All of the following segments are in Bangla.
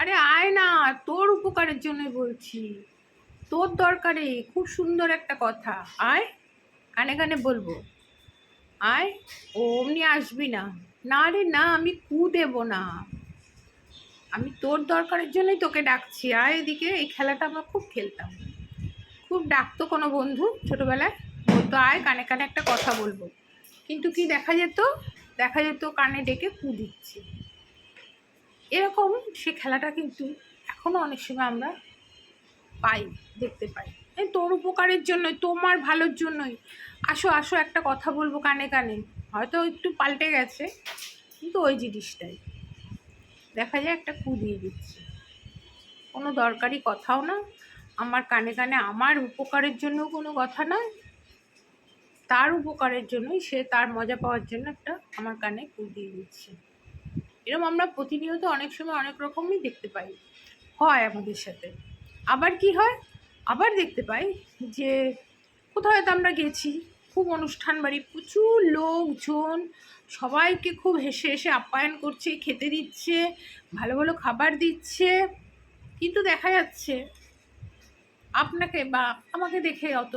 আরে আয় না, তোর উপকারের জন্য বলছি। তোর দরকারে খুব সুন্দর একটা কথা। আয় কানে কানে বলব। আয়, ও অমনি আসবি না। না রে, না, আমি কু দেব না। আমি তোর দরকারের জন্যই তোকে ডাকছি। আয় এদিকে, এই খেলাটা আমরা খুব খেলতাম। খুব ডাকতো কোনো বন্ধু ছোটোবেলায়। বলতো, আয়, কানে কানে একটা কথা বলব। কিন্তু কি দেখা যেত? দেখা যেত কানে ডেকে কু দিচ্ছে। এরকম সে খেলাটা কিন্তু এখনও অনেক সময় আমরা পাই, দেখতে পাই। তোর উপকারের জন্যই, তোমার ভালোর জন্যই। আসো আসো, একটা কথা বলব কানে কানে। হয়তো একটু পাল্টে গেছে, কিন্তু ওই জিনিসটাই। দেখা যায় একটা কু দিয়ে দিচ্ছে। কোনো দরকারি কথাও না। আমার কানে কানে আমার উপকারের জন্য কোনো কথা না তার উপকারের জন্যই সে তার মজা পাওয়ার জন্য একটা আমার কানে কু দিয়ে দিচ্ছে। এরকম আমরা প্রতিনিয়ত অনেক সময় অনেক রকমই দেখতে পাই। হয় আমাদের সাথে। আবার কি হয়? আবার দেখতে পাই যে কোথাও হয়তো আমরা গেছি, খুব অনুষ্ঠান বাড়ি, প্রচুর লোকজন, সবাইকে খুব হেসে হেসে আপ্যায়ন করছে, খেতে দিচ্ছে, ভালো ভালো খাবার দিচ্ছে। কিন্তু দেখা যাচ্ছে আপনাকে বা আমাকে দেখে অত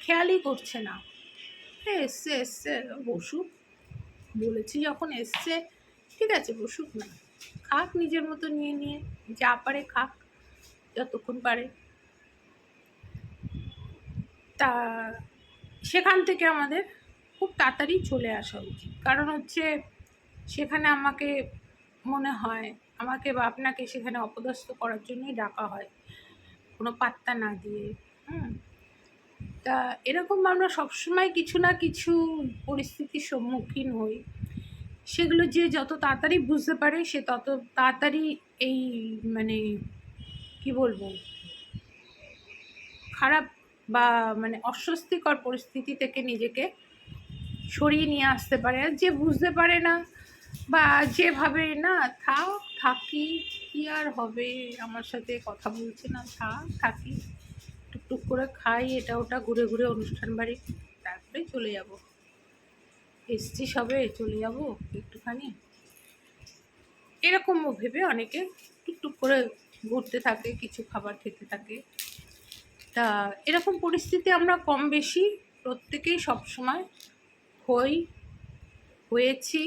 খেয়ালই করছে না। হ্যাঁ এসছে এসছে বসুক বলেছি যখন এসছে ঠিক আছে, বসুক না। খাক নিজের মতো নিয়ে নিয়ে, যা পারে খাক, যতক্ষণ পারে। তা সেখান থেকে আমাদের খুব তাড়াতাড়ি চলে আসা উচিত। কারণ হচ্ছে সেখানে আমাকে মনে হয়, আমাকে বা আপনাকে সেখানে অপদস্থ করার জন্যই ডাকা হয়। কোনো পাত্তা না দিয়ে, হুম। তা এরকম আমরা সবসময় কিছু না কিছু পরিস্থিতির সম্মুখীন হই। সেগুলো যে যত তাড়াতাড়ি বুঝতে পারে, সে তত তাড়াতাড়ি এই মানে কি বলব? খারাপ বা মানে অস্বস্তিকর পরিস্থিতি থেকে নিজেকে সরিয়ে নিয়ে আসতে পারে। আর যে বুঝতে পারে না বা যেভাবে না, থাক, থাকি, কি আর হবে? আমার সাথে কথা বলছে না, থাক, থাকি। টুকটুক করে খাই, এটা ওটা, ঘুরে ঘুরে অনুষ্ঠান বাড়ি, তারপরে চলে যাব। এসছি সবে, চলে যাব একটুখানি। এরকমও ভেবে অনেকে টুকটুক করে ঘুরতে থাকে, কিছু খাবার খেতে থাকে। তা এরকম পরিস্থিতি আমরা কম বেশি প্রত্যেকেই সবসময় হই, হয়েছি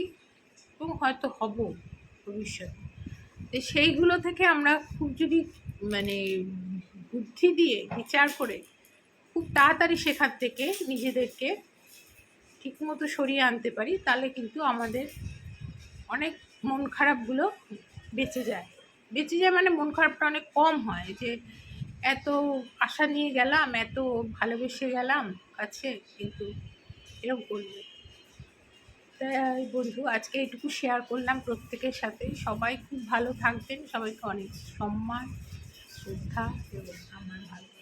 এবং হয়তো হব ভবিষ্যতে। তো সেইগুলো থেকে আমরা খুব যদি মানে বুদ্ধি দিয়ে, বিচার করে খুব তাড়াতাড়ি শেখার থেকে নিজেদেরকে ঠিকমতো সরিয়ে আনতে পারি, তাহলে কিন্তু আমাদের অনেক মন খারাপগুলো বেঁচে যায়। বেঁচে যায় মানে মন খারাপটা অনেক কম হয়, যে এত আশা নিয়ে গেলাম, এত ভালোবেসে গেলাম কাছে, কিন্তু এরকম করবে তাই বন্ধু, আজকে এটুকু শেয়ার করলাম প্রত্যেকের সাথে। সবাই খুব ভালো থাকবেন, সবাইকে অনেক সম্মান, শ্রদ্ধা এবং আমার ভালো